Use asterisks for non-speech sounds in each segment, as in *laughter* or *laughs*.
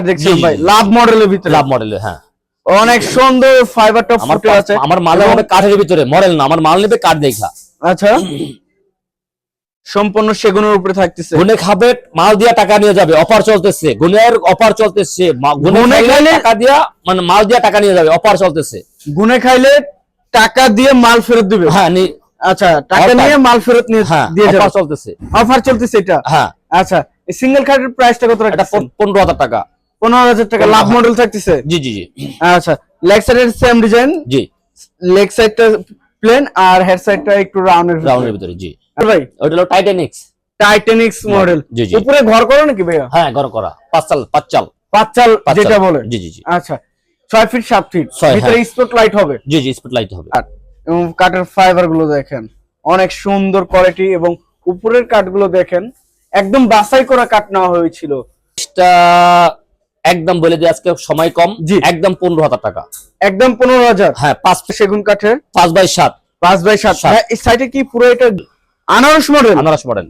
দেখছেন জি, ভাই জি। লাভ মডেলের ভিতরে। লাভ মডেলের হ্যাঁ। অনেক সুন্দর ফাইবার টপ ফুটে আছে। আমার মাল হবে কাঠের ভিতরে মডেল না আমার মাল নেবে কাঠ দেখা আচ্ছা। সম্পূর্ণ সেগুনের উপরে থাকতেছে। গুনে খাবে মাল দিয়া টাকা নিয়ে যাবে অফার চলতেছে। গুনের অফার চলতেছে গুনে গুনে খাইলে খাইলে- টাকা দিয়া মানে মাল দিয়া টাকা নিয়ে যাবে অফার চলতেছে। গুনে খাইলে টাকা দিয়ে মাল ফেরত দিবে। হ্যাঁ আচ্ছা টাকা নিয়ে মাল ফেরত নিয়ে হ্যাঁ অফার চলতেছে। অফার চলতেছে এটা? হ্যাঁ। আচ্ছা সিঙ্গেল খাটের প্রাইসটা কত পনেরো হাজার টাকা। পনেরো হাজার টাকা লাভ মডেল থাকতেছে? জি জি জি। আচ্ছা লেগ সাইডের সেম ডিজাইন জি। লেগ সাইডটা প্লেন আর হেড সাইডটা একটু রাউন্ডের রাউন্ডের ভিতরে জি। ভাই? ওইটা হলো টাইটানিক্স টাইটানিক্স মডেল জি জি। উপরে ঘর করো নাকি ভাইয়া? হ্যাঁ গরম করা। পাঁচ চাল পাঁচ চাল পাঁচ চাল পাঁচ যেটা বলে। জি জি জি। আচ্ছা ছয় ফিট সাত ফিট ভিতরে হ্যাঁ। স্পট লাইট হবে। জি জি স্পিড লাইট হবে। এবং কাঠের ফাইবারগুলো দেখেন। অনেক সুন্দর কোয়ালিটি এবং উপরের কাঠগুলো দেখেন একদম বাছাই করা কাঠ নেওয়া হয়েছিল। একদম বলে দিই আজকে সময় কম। জি। একদম পনেরো হাজার টাকা। একদম পনেরো হাজার? হ্যাঁ পাঁচ সেগুন কাঠের? পাঁচ বাই সাত। পাঁচ বাই সাত। এই সাইডে কি পুরো এটা আনারস মডেল আনারস মডেল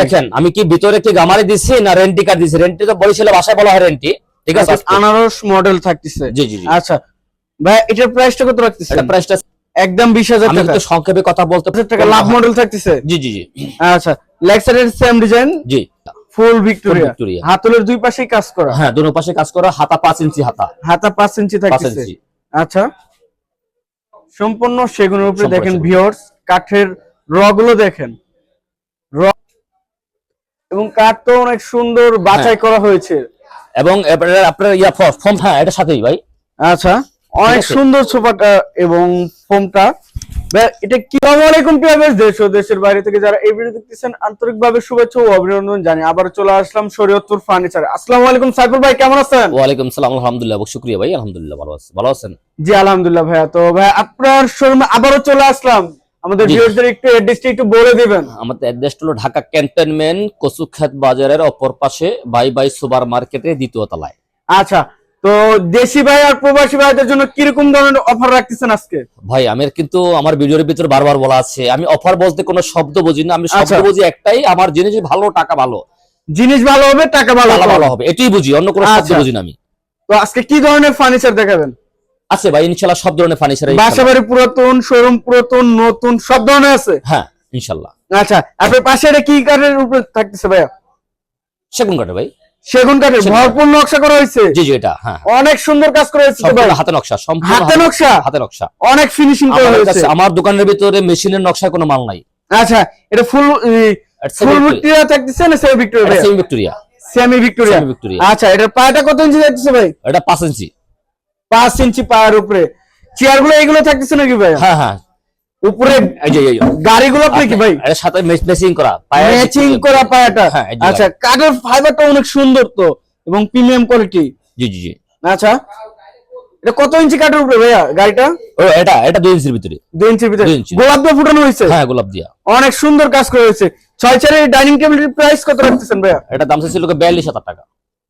দেখেন আমি কি ভিতরে কি গামারি দিছি না রেন্টি কার্ড দিছি? রেন্টি তো বলেছিল বাসায় বলা হয় রেন্টি ঠিক আছে আনারস মডেল থাকতেছে। জি জি আচ্ছা ভাই এটার প্রাইসটা কত রাখতেছে এটা প্রাইসটা একদম আমি সংক্ষেপে কথা বলতে টাকা লাভ মডেল থাকতেছে? জি জি জি। আচ্ছা সেম ডিজাইন জি। Full Victoria. হাতলের দুই পাশেই কাজ করা। হ্যাঁ দুনো পাশে কাজ করা হাতা পাঁচ ইঞ্চি হাতা। হাতা পাঁচ ইঞ্চি ইঞ্চি। আচ্ছা। সম্পূর্ণ সেগুনের উপরে দেখেন। ভিওর্স কাঠের র গুলো দেখেন এবং কাঠ তো অনেক সুন্দর বাছাই হ্যাঁ। করা হয়েছে। এবং এবারে আপনার ইয়া ফর্ম হ্যাঁ এটা সাথেই ভাই। আচ্ছা। অনেক সুন্দর সোফাটা এবং ফোমটা এটা কি আলাইকুম দেশ ও দেশের বাইরে থেকে যারা এই ভিডিও দেখতেছেন আন্তরিকভাবে শুভেচ্ছা ও অভিনন্দন জানি আবার চলে আসলাম শরীয়তপুর ফার্নিচার। আসসালামু আলাইকুম সাইফুল ভাই কেমন আছেন? সালাম আলহামদুলিল্লাহ শুক্রিয়া ভাই আলহামদুলিল্লাহ ভালো আছে। ভালো আছেন? জি আলহামদুলিল্লাহ ভাইয়া। তো ভাই আপনার শোরুমে আবারও চলে আসলাম। আমাদের। ভিউয়ারদের একটু অ্যাড্রেসটা একটু বলে দিবেন। আমাদের অ্যাড্রেস হলো ঢাকা ক্যান্টনমেন্ট কচুক্ষেত বাজারের অপর পাশে বাই বাই সুপার মার্কেটের দ্বিতীয় তলায়। আচ্ছা তো দেশি ভাই আর প্রবাসী ভাইদের জন্য কীরকম ধরনের অফার রাখতেছেন আজকে? ভাই আমি কিন্তু আমার ভিডিওর ভিতরে বারবার বলা আছে আমি অফার বলতে কোনো শব্দ বুঝি না আমি শব্দ আচ্ছা। বুঝি একটাই আমার জিনিস ভালো টাকা ভালো। জিনিস ভালো হবে টাকা ভালো ভালো হবে। এটাই বুঝি অন্য কোনো শব্দ আচ্ছা। বুঝি না আমি। তো আজকে কি ধরনের ফার্নিচার দেখাবেন? আছে ভাই ইনশাল্লাহ সব ধরনের ফার্নিচার বাসাবাড়ি পুরাতন শোরুম পুরাতন নতুন সব ধরনের আছে? হ্যাঁ ইনশাল্লাহ। আচ্ছা আপনার পাশে এটা কি কাঠের উপরে থাকতেছে ভাইয়া? সেগুন কাটে ভাই। সেগুন কাঠের ভরপুর নকশা করা হয়েছে। জি জি এটা হ্যাঁ। অনেক সুন্দর কাজ করা হয়েছে ভাই। হাতে নকশা সম্পূর্ণ হাতে নকশা? হাতে নকশা। অনেক ফিনিশিং করা হয়েছে। আমার দোকানের ভিতরে মেশিনের নকশায় কোনো মাল নাই। আচ্ছা এটা ফুল ফুল ভিক্টোরিয়া থাকতেছে না semi Victoria semi Victoria semi Victoria Victoria আচ্ছা এটার পায়াটা কত ইঞ্চি থাকতেছে ভাই? এটা পাঁচ ইঞ্চি। পাঁচ ইঞ্চি পায়ের উপরে। চেয়ারগুলো এগুলো থাকতেছে নাকি ভাই? হ্যাঁ হ্যাঁ। উপরে। গাড়িগুলো আপনি কি ভাই? এর সাথে ম্যাচিং করা ম্যাচিং করা পায়াটা হ্যাঁ, আচ্ছা কাঠের ফাইবারটা অনেক সুন্দর তো এবং প্রিমিয়াম কোয়ালিটি জি জি জি। আচ্ছা এটা কত ইঞ্চি কাঠের উপরে ভাইয়া গাড়িটা? ও এটা এটা দুই ইঞ্চির ভিতরে। দুই ইঞ্চির ভিতরে। গোলাপ দিয়ে ফুটানো হয়েছে? হ্যাঁ গোলাপ দিয়া। অনেক সুন্দর কাজ করা হয়েছে। ছয় চারের ডাইনিং টেবিলের প্রাইস কত রাখতেছেন ভাইয়া? এটা দাম ছিল বিয়াল্লিশ হাজার টাকা।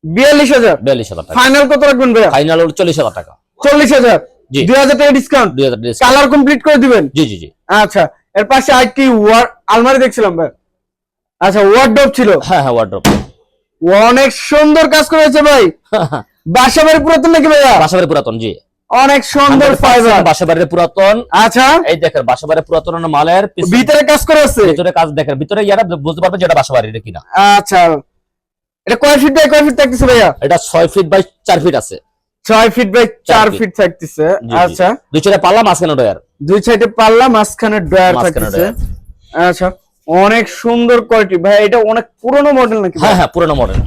বিয়াল্লিশ হাজার? বিয়াল্লিশ হাজার টাকা। ফাইনাল কত রাখবেন ভাইয়া? ফাইনাল হলো চল্লিশ হাজার টাকা। চল্লিশ হাজার। জি। দুই হাজার টাকা ডিসকাউন্ট দুই হাজার কালার কমপ্লিট করে দিবেন। জি জি জি। আচ্ছা এর পাশে আরেকটি ওয়ার আলমারি দেখছিলাম ভাই। আচ্ছা ছিল। হ্যাঁ হ্যাঁ ওয়ার্ড্রপ অনেক সুন্দর কাজ করেছে ভাই। *laughs* বাসা বাড়ি পুরাতন নাকি ভাইয়া? বাসাবাড়ি পুরাতন জি। অনেক সুন্দর ফাইবার বাসাবাড়ির পুরাতন। আচ্ছা। এই দেখেন বাসাবাড়ির পুরাতন মালের ভিতরে কাজ করা আছে ভিতরে কাজ দেখেন ভিতরে ইয়ারা বুঝতে পারবে যেটা বাসাবাড়ির কিনা। আচ্ছা। এটা কয় ফিট বাই কয় ফিট থাকতেছে ভাইয়া? এটা ছয় ফিট বাই চার ফিট আছে। ছয় ফিট বাই চার ফিট থাকতেছে। আচ্ছা। দুই চারে পাল্লা মাঝখানে ডয়ার। দুই সাইডে পাল্লা মাঝখানে ড্রয়ার থাকতেছে। আচ্ছা অনেক সুন্দর কোয়ালিটি ভাই এটা অনেক পুরনো মডেল নাকি হ্যাঁ হ্যাঁ পুরোনো মডেল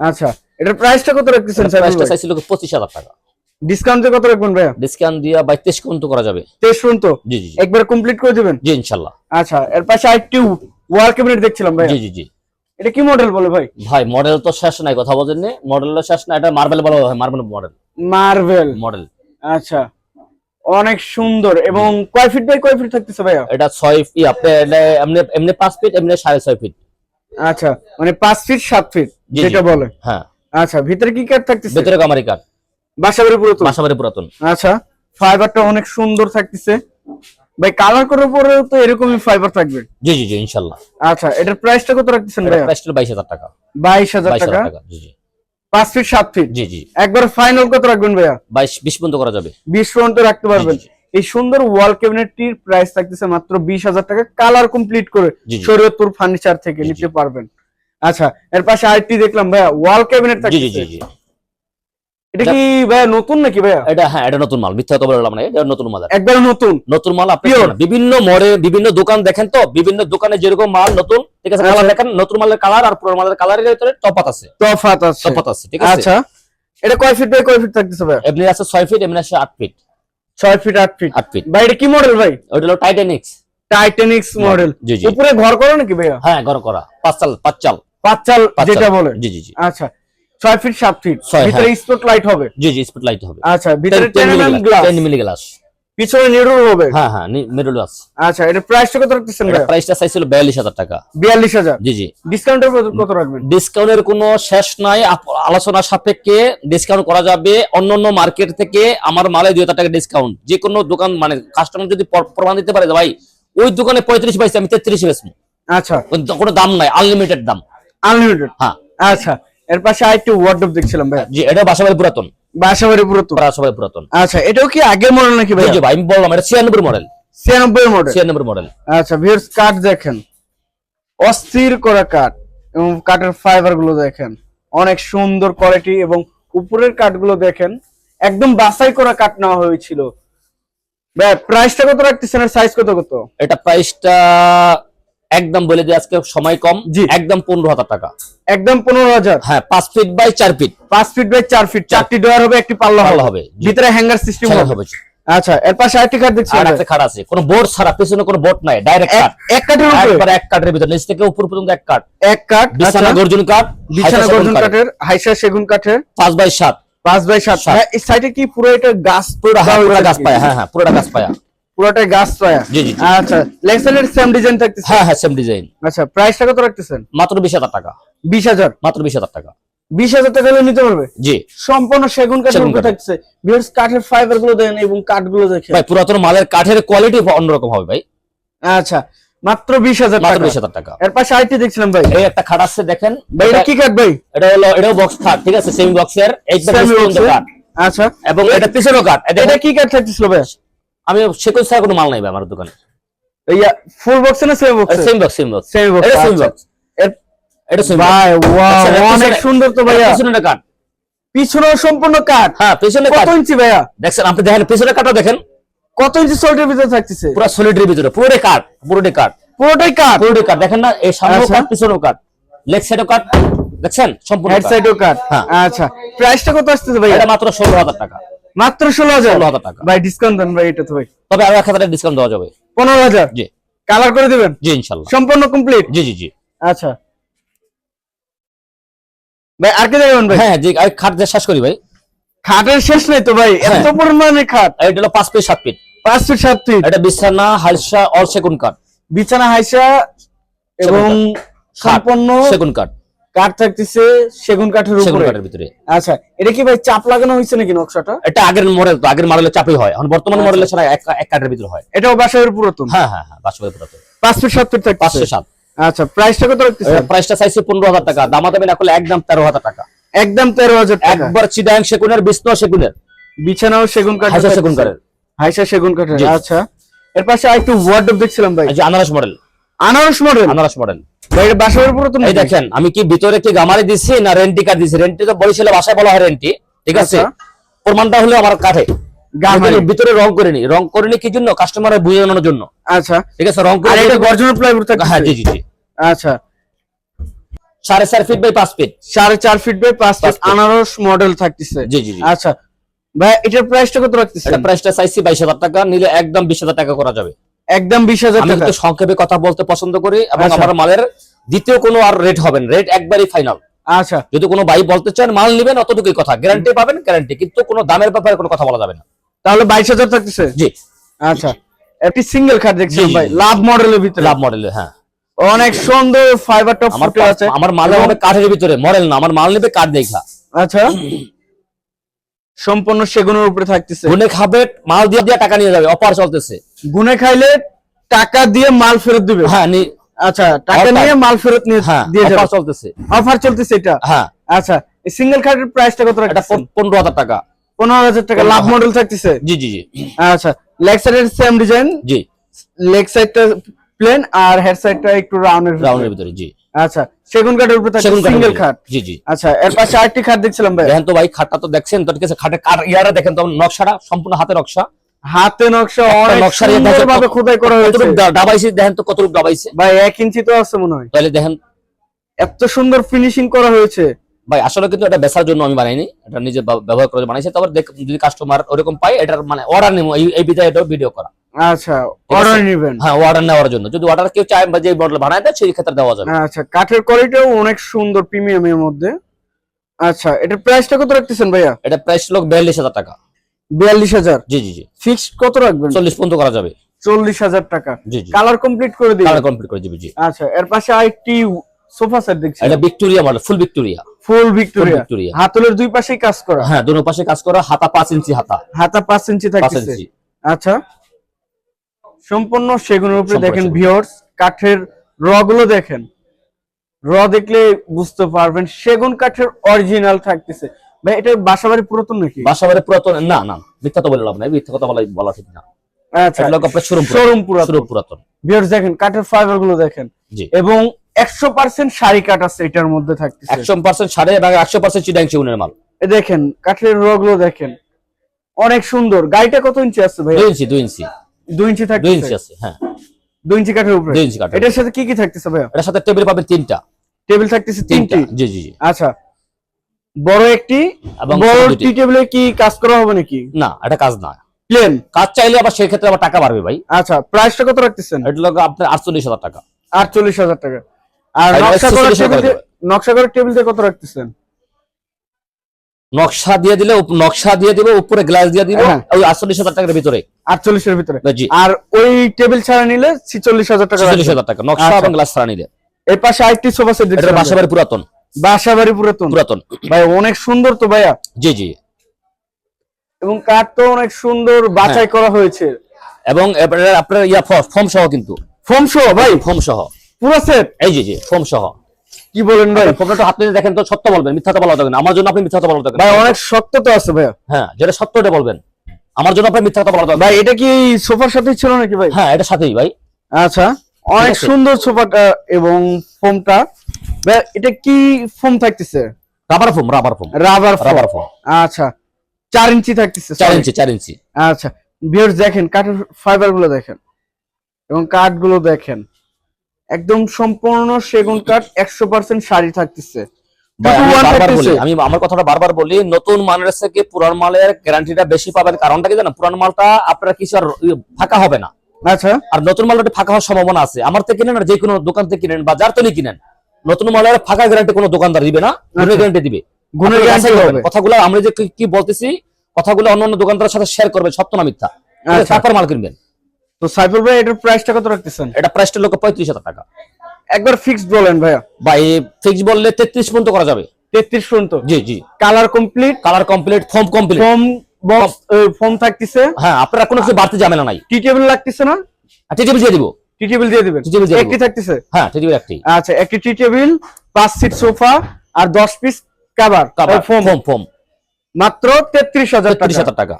আচ্ছা এটার প্রাইসটা কত রাখতেছেন প্রাইসটা চাইছিল পঁচিশ হাজার টাকা। ডিসকাউন্টে কত রাখবেন ভাইয়া? ডিসকাউন্ট দিয়া বাইশ পর্যন্ত করা যাবে। তেইশ পর্যন্ত? জি জি। একবার কমপ্লিট করে দিবেন? জি ইনশাল্লাহ। আচ্ছা এর পাশে আরেকটি ওয়াল ক্যাবিনেট দেখছিলাম ভাই জি জি জি। এটা কি মডেল বলে ভাই? ভাই মডেল তো শেষ নাই কথা বলেন বলছেন মডেল শেষ না এটা মার্বেল বলা হয় মার্বেল মডেল মার্বেল মডেল আচ্ছা। অনেক সুন্দর এবং কয় ফিট বাই কয় ফিট থাকতেছে ভাইয়া? এটা ছয় ই আপনি এমনি এমনি পাঁচ ফিট এমনি সাড়ে ছয় ফিট আচ্ছা মানে পাঁচ ফিট সাত ফিট যেটা বলে। হ্যাঁ। আচ্ছা ভিতরে কি কাঠ থাকতেছে? ভেতরে কামারি কাঠ বাসাবাড়ি পুরাতন? বাসাবাড়ি পুরাতন। আচ্ছা ফাইবারটা অনেক সুন্দর থাকতেছে। ভাই কালার করার পরেও তো এরকমই ফাইবার থাকবে। জি জি জি ইনশাল্লাহ। আচ্ছা এটার প্রাইসটা কত রাখতেছেন ভাইয়া? প্রাইসটা বাইশ হাজার টাকা। বাইশ হাজার বাইশ টাকা? জি জি। পাঁচ ফিট সাত ফিট জি জি। একবার ফাইনাল কত রাখবেন ভাইয়া? বাইশ বিশ পর্যন্ত করা যাবে। বিশ পর্যন্ত রাখতে পারবেন। এই সুন্দর ওয়াল ক্যাবিনেটটির প্রাইস থাকতেছে মাত্র বিশ হাজার টাকা। কালার কমপ্লিট করে। শরীয়তপুর ফার্নিচার থেকে। নিতে পারবেন। আচ্ছা এর পাশে আরেকটি দেখলাম ভাইয়া ওয়াল ক্যাবিনেট জি জি জি জি। এটা কি ভাইয়া নতুন নাকি ভাইয়া? এটা হ্যাঁ এটা নতুন মাল মিথ্যা কথা বললাম না এটা নতুন মাল একবার নতুন? নতুন মাল আপনি। বিভিন্ন মরে বিভিন্ন দোকান দেখেন তো বিভিন্ন দোকানে যেরকম মাল নতুন ঠিক আছে কালার আচ্ছা। দেখেন নতুন মালের কালার আর পুরোনো মালের কালারের ভিতরে তফাত আছে। তফাত আছে। তফাত আছে ঠিক আছে? আচ্ছা। এটা কয় ফিট বাই কয় ফিট থাকতেছে ভাইয়া? এমনি আছে ছয় ফিট এমনি আছে আট ফিট ছয় ফিট আট ফিট আট ফিট ভাই এটা কি মডেল ভাই? ওটা হলো টাইটানিক্স টাইটানিক্স মডেল উপরে ঘর করো নাকি ভাইয়া? হ্যাঁ ঘর করা। পাঁচ চাল পাঁচ চাল। পাঁচ চাল যেটা চাল। বলে। জি জি জি। আচ্ছা। ছয় ফিট সাত ফিট ভিতরে। স্পট লাইট হবে। জি জি স্পট লাইট হবে। আচ্ছা ভিতরে ten MM glass ten milli glass পিছনে নিরুল হবে। হ্যাঁ হ্যাঁ মিডল গ্লাস আচ্ছা এটা প্রাইসটা কত রাখতেছেন ভাইয়া? প্রাইসটা চাইছিল বিয়াল্লিশ হাজার টাকা। বিয়াল্লিশ হাজার। জি জি। ডিসকাউন্টের কত রাখবেন? ডিসকাউন্টের কোনো শেষ নাই। আলোচনা সাপেক্ষে ডিসকাউন্ট করা যাবে অন্য অন্য মার্কেট থেকে। আমার মালে দুই হাজার টাকা ডিসকাউন্ট যে কোনো দোকান মানে কাস্টমার যদি প্রমাণ দিতে পারে ভাই ওই দোকানে পঁয়ত্রিশ পাইছে আমি তেত্রিশ বেচবো। আচ্ছা। কোনো দাম নাই আনলিমিটেড দাম। আনলিমিটেড হ্যাঁ। আচ্ছা। এর পাশে আরেকটু ওয়ার্ডরোব দেখছিলাম ভাই জি এটা বাসাবাড়ি পুরাতন। বাসাবাড়ি পুরাতন? বাসাবাড়ি পুরাতন। আচ্ছা এটাও কি আগের মডেল নাকি ভাই জি ভাই আমি বললাম এটা ছিয়ানব্বই মডেল ছিয়ানব্বই মডেল ছিয়ানব্বই মডেল আচ্ছা ভিউয়ার্স কাঠ দেখেন। অস্থির করা কাঠ এবং কাঠের ফাইবারগুলো দেখেন। অনেক সুন্দর কোয়ালিটি এবং উপরের কাঠগুলো দেখেন একদম বাছাই করা কাঠ নেওয়া হয়েছিল। ভাই প্রাইসটা কত রাখতেছেন আর সাইজ কত কত? এটা প্রাইসটা একদম বলে দিই আজকে সময় কম জি। একদম পনেরো হাজার টাকা। একদম পনেরো হাজার? হ্যাঁ পাঁচ ফিট বাই চার ফিট পাঁচ ফিট বাই চার ফিট চারটি ডয়ার হবে একটি পাল্লা ভালো হবে। ভিতরে হ্যাঙ্গার সিস্টেম হবে। আচ্ছা এর পাশে আরেকটি দেখছি খাট আছে কোনো বোর্ড ছাড়া পিছনে কোনো বোর্ড নাই ডাইরেক্ট কাট এক কাঠের উপরে? একবার এক কাঠের ভিতর নিচ থেকে উপর পর্যন্ত এক কাঠ এক কাঠ বিছানা আচ্ছা, গর্জন কাঠ বিছানা গর্জন কাঠের হাইসা সেগুন কাঠের পাঁচ বাই সাত। পাঁচ বাই সাত। সাত। হ্যাঁ, এই সাইডে কি পুরো এটা গাছ পুরোটা হ্যাঁ, গাছ? পায়া হ্যাঁ হ্যাঁ পুরোটা গাছ পায়া। পুরোটাই গাছ পায়া জি, জি। আচ্ছা লেগ সাইডের সেম ডিজাইন থাকতেছে? হ্যাঁ হ্যাঁ সেম ডিজাইন আচ্ছা প্রাইসটা কত রাখতেছেন? মাত্র বিশ হাজার টাকা। বিশ হাজার? মাত্র বিশ হাজার টাকা। বিশ হাজার টাকা হলে নিতে পারবে? জি। সম্পূর্ণ সেগুন কাঠের উপরে। থাকছে বিহার্স কাঠের ফাইবারগুলো দেখেন এবং কাঠগুলো দেখেন। ভাই পুরাতন মালের কাঠের কোয়ালিটি অন্যরকম হবে ভাই। আচ্ছা মাত্র বিশ হাজার মাত্র টাকা। বিশ হাজার টাকা। এর পাশে আরেকটি দেখছিলাম ভাই। এই একটা খাট আছে দেখেন। ভাই এটা কি কাঠ ভাই? এটা হলো এটাও বক্স খাট ঠিক আছে? সেমি বক্সের একদম এর? কাঠ আচ্ছা। এবং এটা পিছনেও কাঠ এটা কি কাঠ থাকতেছিল ভাই? আমি সেকল ছাড়া কোনো মাল নাই আমার দোকানে। ইয়া ফুল বক্সে না সেমি বক্সে same box same box semi box এটা সেম বক্স এটা সেম ভাই ওয়াও আচ্ছা, অনেক সুন্দর তো ভাইয়া। পিছনে সম্পূর্ণ হ্যাঁ পিছনে কত ইঞ্চি ভাইয়া? দেখছেন আপনি দেখেন পিছনে দেখেন। কত ইঞ্চি ভিতরে থাকতেছে? পুরো সলিডের ভিতরে পুরোটাই পুরোটাই পুরোটাই কাঠ? দেখেন না এই সামনেও আচ্ছা। পিছনেও লেগ সাইডও কাঠ দেখছেন? সম্পূর্ণ হেড কাঠ। সাইডও কাঠ। হ্যাঁ। আচ্ছা। প্রাইসটা কত আসতেছে ভাই এটা মাত্র ষোলো হাজার টাকা। মাত্র ষোলো হাজার। ষোলো হাজার টাকা। ভাই ডিসকাউন্ট দেন ভাই এটা তো ভাই। তবে আরও এক হাজার ডিসকাউন্ট দেওয়া যাবে। পনেরো হাজার। জি। কালার করে দিবেন? জি ইনশাল্লাহ। সম্পূর্ণ কমপ্লিট জি জি জি। আচ্ছা। ভাই আর কি দেবেন ভাই? হ্যাঁ জি আমি খাট দিয়ে শেষ করি ভাই। খাটের শেষ নাই তো ভাই? হ্যাঁ। এত পরিমাণে খাট। এটা হলো পাঁচ ফিট সাত ফিট পাঁচ ফিট সাত ফিট এটা বিছানা হালসা অল সেগুন কাঠ। বিছানা হাইসা এবং সম্পূর্ণ সেগুন কাঠ। কাঠ থাকতেছে সেগুন কাঠের সেগুন উপরে। কাঠের ভিতরে। আচ্ছা এটা কি ভাই চাপ লাগানো হয়েছে নাকি নকশাটা? এটা আগের মডেল তো আগের মডেলের চাপই হয়। এখন বর্তমান মডেলের ছাড়া এক কাঠের ভিতরে হয়। এটাও বাসায়ের পুরাতন? হ্যাঁ হ্যাঁ হ্যাঁ বাসবাই পুরাতন। পাঁচ ফিট পাঁচশো সাত। আচ্ছা প্রাইসটা কত রাখতেছে প্রাইসটা চাইছে পনেরো হাজার টাকা। দামা দামি না করলে একদম তেরো হাজার টাকা। একদম তেরো হাজার টাকা। একবার চিডাং সেগুনের বিষ্ণু সেগুনের। বিছানাও সেগুন কাঠ হাইসা সেগুন কাঠের। হাইসা সেগুন কাঠের আচ্ছা। এর পাশে আরেকটু ওয়ার্ডরোব দেখছিলাম ভাই। আনারস মডেল আনারস মডেল আনারস মডেল এই দেখেন আমি কি ভিতরে কি গামারি দিছি না রেন্টি কার্ড দিছি? রেন্টি তো বলা হয় রেন্টি ঠিক আছে? আচ্ছা। প্রমাণটা হলো আমার কাঠে গামারি। ভিতরে- রং করিনি। রং করিনি কি জন্য? কাস্টমারের বুঝানোর জন্য। আচ্ছা। ঠিক আছে রং করে এটা গর্জনের প্লাইউড হ্যাঁ জি জি জি। আচ্ছা। সাড়ে চার ফিট বাই পাঁচ ফিট সাড়ে চার ফিট বাই পাঁচ ফিট আনারস মডেল থাকতেছে। জি জি আচ্ছা। ভাই এটার প্রাইসটা কত রাখতেছে প্রাইসটা চাইছি বাইশ হাজার টাকা নিলে একদম বিশ হাজার টাকা করা যাবে। একদম বিশ হাজার আমি কিন্তু সংক্ষেপে কথা বলতে পছন্দ করি এবং আচ্ছা। আমার মালের দ্বিতীয় কোনো আর রেট হবে না। রেট একবারই ফাইনাল আচ্ছা। যদি কোনো ভাই বলতে চান মাল নিবেন অতটুকুই কথা। গ্যারান্টি পাবেন গ্যারান্টি কিন্তু কোনো দামের ব্যাপারে কোনো কথা বলা যাবে না। তাহলে বাইশ হাজার থাকতেছে? জি। আচ্ছা। একটি সিঙ্গেল খাট দেখছি ভাই লাভ মডেলের ভিতরে। লাভ মডেলের হ্যাঁ। অনেক সুন্দর ফাইবার টপ আমার ফুটে আছে। আমার মাল হবে কাঠের ভিতরে মডেল না। আমার মাল নেবে কাঠ দেখা আচ্ছা। সম্পূর্ণ সেগুনের উপরে থাকতেছে। গুনে খাবে মাল দিয়ে দিয়ে টাকা নিয়ে যাবে। অফার চলতেছে। গুনে খাইলে টাকা দিয়ে মাল ফেরত দিবে। হ্যাঁ আচ্ছা টাকা নিয়ে মাল ফেরত নিয়ে হ্যাঁ দিয়ে অফার যাবে। চলতেছে। অফার চলতেছে এটা? হ্যাঁ। আচ্ছা সিঙ্গেল খাটের প্রাইসটা কত এটা রাখছেন পনেরো হাজার টাকা। পনেরো হাজার টাকা লাভ মডেল থাকতেছে? জি জি জি। আচ্ছা লেগ সাইডের সেম ডিজাইন জি। লেগ সাইডটা প্লেন আর হেড সাইডটা একটু রাউন্ডের রাউন্ডের ভিতরে জি। আচ্ছা সেগুন কাঠের উপরে থাকে সিঙ্গেল। খাট জি জি। আচ্ছা এর পাশে আরেকটি খাট দেখছিলাম ভাই। দেখেন তো ভাই খাটটা তো দেখছেন তো ঠিক আছে খাটে কার ইয়ারা দেখেন তো নকশাটা সম্পূর্ণ হাতে নকশা। হাতে নকশা অনেক নকশার দেখেন ভাবে কত- খোদাই করা হয়েছে। ডাবাইছে দেখেন তো কতটুকু ডাবাইছে। ভাই এক ইঞ্চি তো আছে মনে হয়। তাহলে দেখেন। এত সুন্দর ফিনিশিং করা হয়েছে। ভাই আসলে কিন্তু এটা বেচার জন্য আমি বানাইনি। এটা নিজে ব্যবহার করে বানাইছি। তারপর দেখ যদি কাস্টমার ওরকম পাই এটার মানে অর্ডার নেব এই বিধায় এটাও ভিডিও করা। আচ্ছা অর্ডার নেবেন হ্যাঁ অর্ডার নেওয়ার জন্য। যদি অর্ডার কেউ চায় বা যে মডেল বানায় দেয় সেই ক্ষেত্রে দেওয়া যাবে। আচ্ছা কাঠের কোয়ালিটিও অনেক সুন্দর প্রিমিয়ামের মধ্যে। আচ্ছা এটার প্রাইসটা কত রাখতেছেন ভাইয়া? এটা প্রাইস লোক বিয়াল্লিশ হাজার টাকা। বিয়াল্লিশ হাজার। জি জি জি। ফিক্সড কত রাখবেন? চল্লিশ পর্যন্ত করা যাবে। চল্লিশ হাজার টাকা। জি জি। কালার কমপ্লিট করে কালার কমপ্লিট করে দিবি জি। আচ্ছা এর পাশে আরেকটি সোফা সেট দেখছি। এটা Victoria model full Victoria full Victoria হাতলের দুই পাশেই কাজ করা? হ্যাঁ দুনো পাশে কাজ করা হাতা পাঁচ ইঞ্চি হাতা। হাতা পাঁচ ইঞ্চি ইঞ্চি। আচ্ছা। সম্পূর্ণ সেগুনের উপরে দেখেন। ভিউয়ার্স কাঠের র গুলো দেখেন। র দেখলে বুঝতে পারবেন সেগুন কাঠের অরিজিনাল থাকতেছে। ভাই এটা বাসাবাড়ি পুরাতন নাকি? বাসা বাড়ি পুরাতন না না মিথ্যা তো বলে লাভ নাই মিথ্যা কথা বলা বলা ঠিক না। আচ্ছা। শোরুম পুরাতন। পুরাতন। ভিউয়ার্স দেখেন কাঠের ফাইবারগুলো দেখেন। এবং একশো পার্সেন্ট শাড়ি কাঠ আছে এটার মধ্যে থাকতেছে। একশো পার্সেন্ট সাড়ে এবং একশো পার্সেন্ট চিটাং সেগুনের মাল। দেখেন কাঠের র গুলো দেখেন। অনেক সুন্দর। গাড়িটা কত ইঞ্চি আছে ভাই দুই ইঞ্চি দুই ইঞ্চি। দুই ইঞ্চি দুই ইঞ্চি আছে হ্যাঁ। দুই ইঞ্চি কাঠের উপরে? দুই ইঞ্চি কাঠের। এটার সাথে কি কি থাকতেছে এটার সাথে টেবিল পাবেন তিনটা। টেবিল থাকতেছে তিনটি? জি জি জি। আচ্ছা। বড় একটি এবং বড় টি টেবিলে কি কাজ করা হবে নাকি? না এটা কাজ না। প্লেন। কাজ চাইলে আবার সেই ক্ষেত্রে আবার টাকা বাড়বে ভাই। আচ্ছা প্রাইসটা কত রাখতেছেন? এটা লোক আপনার আটচল্লিশ হাজার টাকা। আটচল্লিশ হাজার টাকা। আর নকশা করা 46 টেবিল নকশা করা টেবিল কত রাখতেছেন? নকশা দিয়ে দিলে নকশা দিয়ে দিব উপরে গ্লাস দিয়ে দিব হ্যাঁ। ওই আটচল্লিশ হাজার টাকার ভিতরে। আটচল্লিশের ভিতরে। জি। আর ওই টেবিল ছাড়া নিলে ছিচল্লিশ হাজার টাকা ছেচল্লিশ রাখবেন। হাজার টাকা। নকশা আচ্ছা। এবং গ্লাস ছাড়া নিলে। এই পাশে আরেকটি সোফা সেট এটা দেখছিলাম বাসা বাড়ি পুরাতন। বাসা বাড়ি পুরাতন? পুরাতন। ভাই অনেক সুন্দর তো ভাইয়া? জি জি। এবং কাঠ তো অনেক সুন্দর বাছাই করা হয়েছে। এবং আপনার ইয়া ফর্ম সহ কিন্তু। ফোম শো ভাই? ফর্ম সহ। পুরো সেট এই জি জি ফর্ম সহ। কি বলেন ভাই? ফর্মটা হাতে দেখেন তো সত্য বলবেন মিথ্যা তো বলা যাবে না আমার জন্য আপনি মিথ্যা কথা বলা যাবে ভাই অনেক শক্ত তো আছে ভাইয়া। হ্যাঁ যেটা সত্য ওটা বলবেন। আমার জন্য আপনি মিথ্যা কথা বলা যাবে ভাই এটা কি সোফার সাথেই ছিল নাকি ভাই? হ্যাঁ এটা সাথেই ভাই। আচ্ছা অনেক সুন্দর সোফাটা এবং ফোমটা ভাই এটা কি ফোম থাকতেছে? Rubber foam rubber foam rubber rubber foam আচ্ছা চার ইঞ্চি থাকতেছে চার ইঞ্চি চার ইঞ্চি। আচ্ছা ভিউয়ার্স দেখেন কাঠের ফাইবারগুলো দেখেন এবং কাঠগুলো দেখেন। একদম সম্পূর্ণ সেগুন কাঠ একশো পার্সেন্ট শাড়ি থাকতেছে। আমি আমার কথাটা বারবার বলি নতুন মানের থেকে পুরান মালের গ্যারান্টিটা বেশি পাবেন। কারণটা কি জানেন? পুরান মালটা আপনার কিছু আর ফাঁকা হবে না। আচ্ছা। আর নতুন মালটা ফাঁকা হওয়ার সম্ভাবনা আছে। আমার থেকে কিনেন আর যে কোনো দোকান থেকে কিনেন বা যার থেকে কিনেন। নতুন মালের ফাঁকা গ্যারান্টি কোনো দোকানদার দিবে না গুণের আচ্ছা। গ্যারান্টি দিবে। গুণের গ্যারান্টি হবে। কথাগুলো আমরা যে কি- বলতেছি কথাগুলো অন্য অন্য দোকানদারের সাথে শেয়ার করবেন সত্য না মিথ্যা। আচ্ছা। তারপর মাল কিনবেন। তো সাইফুল ভাই এটার প্রাইসটা কত রাখতেছেন? এটা প্রাইসটা লোক পঁয়ত্রিশ হাজার টাকা। একবার ফিক্সড বলেন ভাইয়া। ভাই এই ফিক্স বললে তেত্রিশ পর্যন্ত করা যাবে। তেত্রিশ পর্যন্ত? জি জি। Colour complete colour complete form complete foam box foam থাকতেছে? হ্যাঁ আপনারা কোনো কিছু বাড়তি ঝামেলা নাই। টি টেবিল লাগতেছে না? টিটিভি দিয়ে দিব। টি টেবিল দিয়ে দিবেন। একটি থাকতেছে? হ্যাঁ একটি। আচ্ছা একটি টি টেবিল পাঁচ সিট সোফা আর দশ পিস কাবার ফর্ম ফর্ম ফর্ম মাত্র তেত্রিশ হাজার তেত্রিশ টাকা।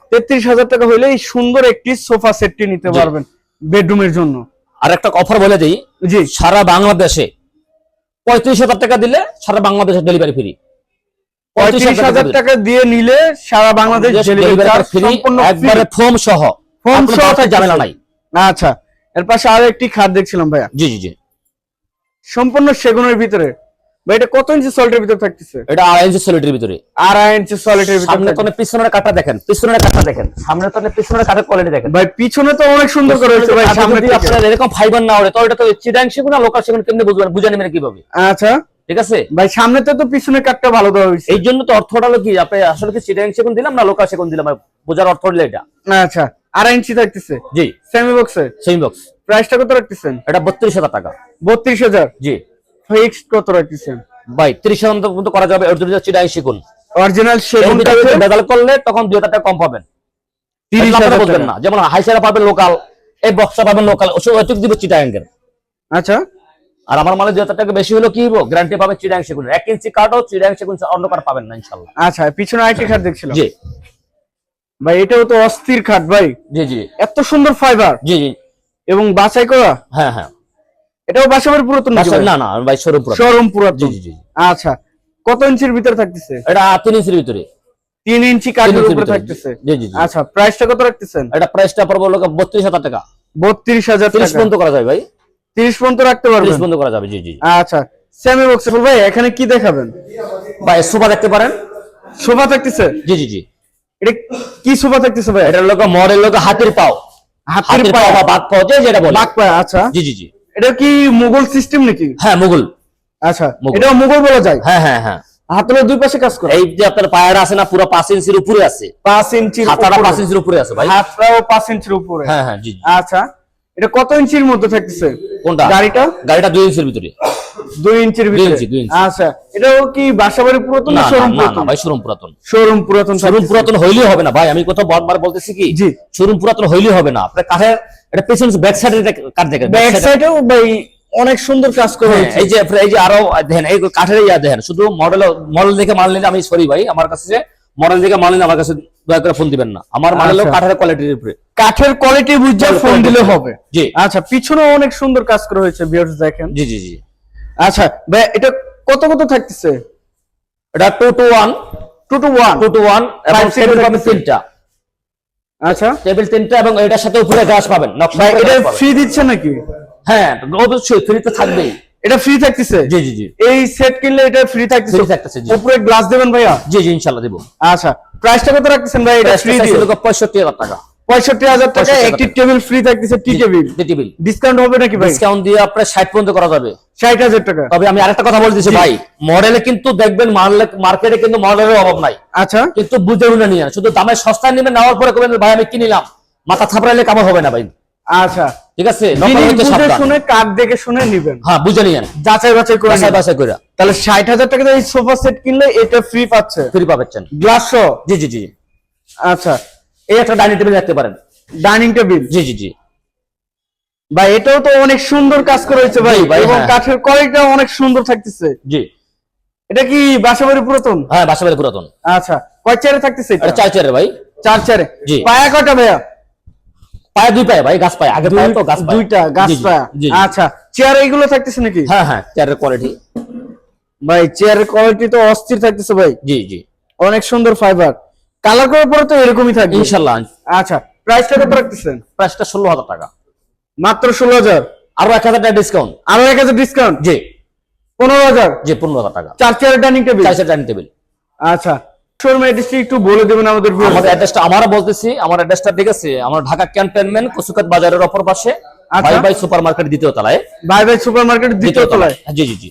হাজার টাকা এই সুন্দর একটি সোফা সেটটি নিতে পারবেন বেডরুমের জন্য। আর একটা অফার বলে দিই জি। সারা বাংলাদেশে পঁয়ত্রিশ হাজার টাকা দিলে সারা বাংলাদেশে ডেলিভারি ফ্রি পঁয়ত্রিশ হাজার টাকা দিয়ে নিলে সারা বাংলাদেশ ডেলিভারি ফ্রি একবারে ফর্ম সহ। ফোম আপনার সহ ঝামেলা নাই। আচ্ছা। এর পাশে আরও একটি খাট দেখছিলাম ভাইয়া। জি জি জি। সম্পূর্ণ সেগুনের ভিতরে। ভাই এটা কত ইঞ্চি ভিতরে থাকতেছে? এটা আড়াই ইঞ্চি সলিডের ভিতরে। আড়াই ইঞ্চি সলিডের ভিতরে সামনে পিছনের কাঠটা দেখেন পিছনের কাঠটা দেখেন। সামনে তো পিছনের কোয়ালিটি দেখেন। ভাই পিছনে তো অনেক সুন্দর করে হয়েছে ভাই সামনে যদি আপনার এরকম ফাইবার না হলে তো এটা তো চিটাং সেগুন আর লোকাল সেগুন কেমনে বুঝবেন? বুঝে নেবেন কীভাবে? আচ্ছা। ঠিক আছে? ভাই তো পিছনের কাঠটা ভালো দেওয়া হয়েছে। এই জন্য তো অর্থটা হলো কি আপনি আসলে কি চিটাং সেগুন দিলাম না লোকাল সেগুন দিলাম? বোঝার অর্থ হলো এটা। আচ্ছা। আড়াই ইঞ্চি থাকতেছে। জি। সেমি বক্সে সেম বক্স প্রাইসটা কত রাখতেছেন? এটা বত্রিশ হাজার টাকা। বত্রিশ হাজার? জি। ফিক্সড কত রাখতেছেন? ভাই তিরিশ হাজার পর্যন্ত করা যাবে চিটাং সেগুন। অরিজিনাল সেগুন বেদাল করলে তখন দুই হাজার টাকা কম পাবেন। তিরিশ হাজার বুঝবেন টাকা। না। যেমন হাইসারা পাবেন লোকাল এই বক্সটা পাবেন লোকাল ওইটুকু দিব চিটাঙ্গের আচ্ছা। আর আমার মালে দুই হাজার টাকা বেশি হলো কি হব গ্যারান্টি পাবে চিড়াং সেগুন এক ইঞ্চি কাঠও চিড়াং সেগুন অন্য কাঠ পাবেন না ইনশাল্লাহ। আচ্ছা পিছনে আরেকটি খাট দেখছিলাম। জি। ভাই এটাও তো অস্থির খাট ভাই। জি জি। এত সুন্দর ফাইবার জি জি। এবং বাছাই করা? হ্যাঁ হ্যাঁ। এটাও বাসাবার পুরাতন না না ভাই শোরুম পুরো শোরুম জি পুরাতন। জি জি আচ্ছা কত ইঞ্চির ভিতরে থাকতেছে? এটা তিন ইঞ্চির ভিতরে। তিন ইঞ্চি তিন কাঠের উপরে থাকতেছে? জি জি জি। আচ্ছা প্রাইসটা কত রাখতেছেন? এটা প্রাইসটা পড়ব লোক বত্রিশ হাজার টাকা। বত্রিশ হাজার তিরিশ টাকা। পর্যন্ত করা যায় ভাই। তিরিশ পর্যন্ত রাখতে পারবেন? পর্যন্ত করা যাবে জি জি। আচ্ছা সেমি বক্স ভাই এখানে কি দেখাবেন? ভাই সোফা দেখতে পারেন। সোফা থাকতেছে? জি জি জি। এটা কি সোফা থাকতেছে ভাই? এটার লোক মডেল লোক হাতির পাও। হাতের পাও। বা বাঘ পাও যে যেটা বলে। বাঘ আচ্ছা। জি জি জি। এটা কি মুঘল সিস্টেম নাকি? হ্যাঁ মুঘল। আচ্ছা। এটাও মুঘল বলা যায়? হ্যাঁ হ্যাঁ হ্যাঁ। দুই পাশে কাজ করে। এই যে আপনার পায়রা আছে না পুরো পাঁচ ইঞ্চির উপরে আছে। পাঁচ ইঞ্চির হাতাটা ইঞ্চির উপরে আছে ভাই। হাতটাও পাঁচ ইঞ্চির উপরে। হ্যাঁ হ্যাঁ জি জি। আচ্ছা এটা কত ইঞ্চির মধ্যে থাকতেছে? কোনটা? গাড়িটা? গাড়িটা দুই ইঞ্চির ভিতরে। দুই ইঞ্চির ভিতরে। আচ্ছা এটাও কি বাসাবাড়ি পুরাতন না শোরুম পুরাতন? ভাই শোরুম পুরাতন। শোরুম পুরাতন শোরুম পুরাতন হইলেও হবে না ভাই আমি কোথাও বারবার বলতেছি কি জি। শোরুম পুরাতন হইলেও হবে না। আপনার কাঠের এটা পেছন ব্যাক সাইডে দেখেন ব্যাক সাইডেও ভাই অনেক সুন্দর কাজ করে হ্যাঁ, এই যে এই যে আরও দেখেন এই কাঠের ইয়া দেখেন শুধু মডেল মডেল দেখে মাল নিলে আমি সরি ভাই আমার কাছে মডেল দেখে মাল নিলে আমার কাছে দয়া করে ফোন দিবেন না। আমার মাল হলো আচ্ছা। কাঠের কোয়ালিটির উপরে। কাঠের কোয়ালিটি বুঝে ফোন দিলে হবে। জি। আচ্ছা পিছনেও অনেক সুন্দর কাজ করা হয়েছে ভিউয়ার্স দেখেন। জি জি জি। আচ্ছা ভাই এটা কত কত থাকতেছে? এটা two two one two two one two two one এবং টেবিল পাবেন তিনটা। আচ্ছা। টেবিল তিনটা এবং এটার সাথে উপরে গ্লাস পাবেন। নকশা ভাই এটা ফ্রি দিচ্ছে নাকি? হ্যাঁ অবশ্যই ফ্রি তো থাকবেই। এটা ফ্রি থাকতেছে? জি জি জি। এই সেট কিনলে এটা ফ্রি থাকতেছে? ফ্রি থাকতেছে জি। উপরে গ্লাস দেবেন ভাইয়া? জি জি ইনশাল্লাহ দেবো। আচ্ছা প্রাইসটা কত রাখতেছেন ভাই? এটা ফ্রি দিয়ে। পঁয়ষট্টি হাজার টাকা। পঁয়ষট্টি হাজার টাকা একটি টেবিল ফ্রি থাকতেছে টি টেবিল টেবিল ডিসকাউন্ট হবে নাকি ভাই? ডিসকাউন্ট দিয়ে আপনার ষাট পর্যন্ত করা যাবে। ষাট হাজার টাকা। তবে আমি আরেকটা কথা বলতেছি ভাই মডেলে কিন্তু দেখবেন মার্কেটে কিন্তু মডেলের অভাব নাই। আচ্ছা। কিন্তু বুঝে উঠে নিয়ে শুধু দামে সস্তায় নেবেন নেওয়ার পরে করবেন ভাই আমি কি নিলাম মাথা থাপড়াইলে কামার হবে না ভাই। আচ্ছা। ঠিক আছে। শুনে কার্ড দেখে শুনে নিবেন। হ্যাঁ বুঝে নিয়েন যাচাই বাছাই করে নিবেন। বাসায় করে। তাহলে ষাট হাজার টাকা এই সোফা সেট কিনলে এটা ফ্রি পাচ্ছে ফ্রি পাবেন। গ্লাস জি জি জি। আচ্ছা। এই একটা ডাইনিং টেবিল রাখতে পারেন। ডাইনিং টেবিল জি জি জি। ভাই এটাও তো অনেক সুন্দর কাজ করা হয়েছে ভাই। ভাই, এবং হ্যাঁ। কাঠের কোয়ালিটিটা অনেক সুন্দর থাকতেছে। জি। এটা কি বাসাবাড়ি পুরাতন? হ্যাঁ বাসা বাড়ি পুরাতন। আচ্ছা কয় চেয়ারে থাকতেছে এটা? চার চেয়ারের ভাই। চার চেয়ারে জি। পায়া কয়টা ভাইয়া? পায়ে দুই পায়ে ভাই গাছ পায়ে। আগে পায়ে তো গাছ পায়ে। দুইটা গাছ পায়া। আচ্ছা চেয়ার এইগুলো থাকতেছে নাকি? হ্যাঁ হ্যাঁ চেয়ারের কোয়ালিটি ভাই চেয়ারের কোয়ালিটি তো অস্থির থাকতেছে ভাই। জি জি। অনেক সুন্দর ফাইবার কালার করার পরে তো এরকমই থাকবে। ইনশাল্লাহ আচ্ছা প্রাইসটা কত রাখতেছেন? প্রাইসটা ষোলো হাজার টাকা। মাত্র ষোলো হাজার আরও এক হাজার টাকা ডিসকাউন্ট আরও এক হাজার ডিসকাউন্ট জি। পনেরো হাজার জি পনেরো হাজার টাকা। চার চেয়ারের ডাইনিং টেবিল চার চেয়ার ডাইনিং টেবিল আচ্ছা শোরুমের অ্যাড্রেসটি একটু বলে দেবেন আমাদের। আমাদের অ্যাড্রেসটা আমারও বলতেছি আমার অ্যাড্রেসটা ঠিক আছে আমার ঢাকা ক্যান্টনমেন্ট কসুকাত বাজারের অপর পাশে আচ্ছা। বাই বাই সুপার মার্কেট দ্বিতীয় তলায়। বাই বাই সুপার মার্কেট দ্বিতীয় তলায়। জি জি জি।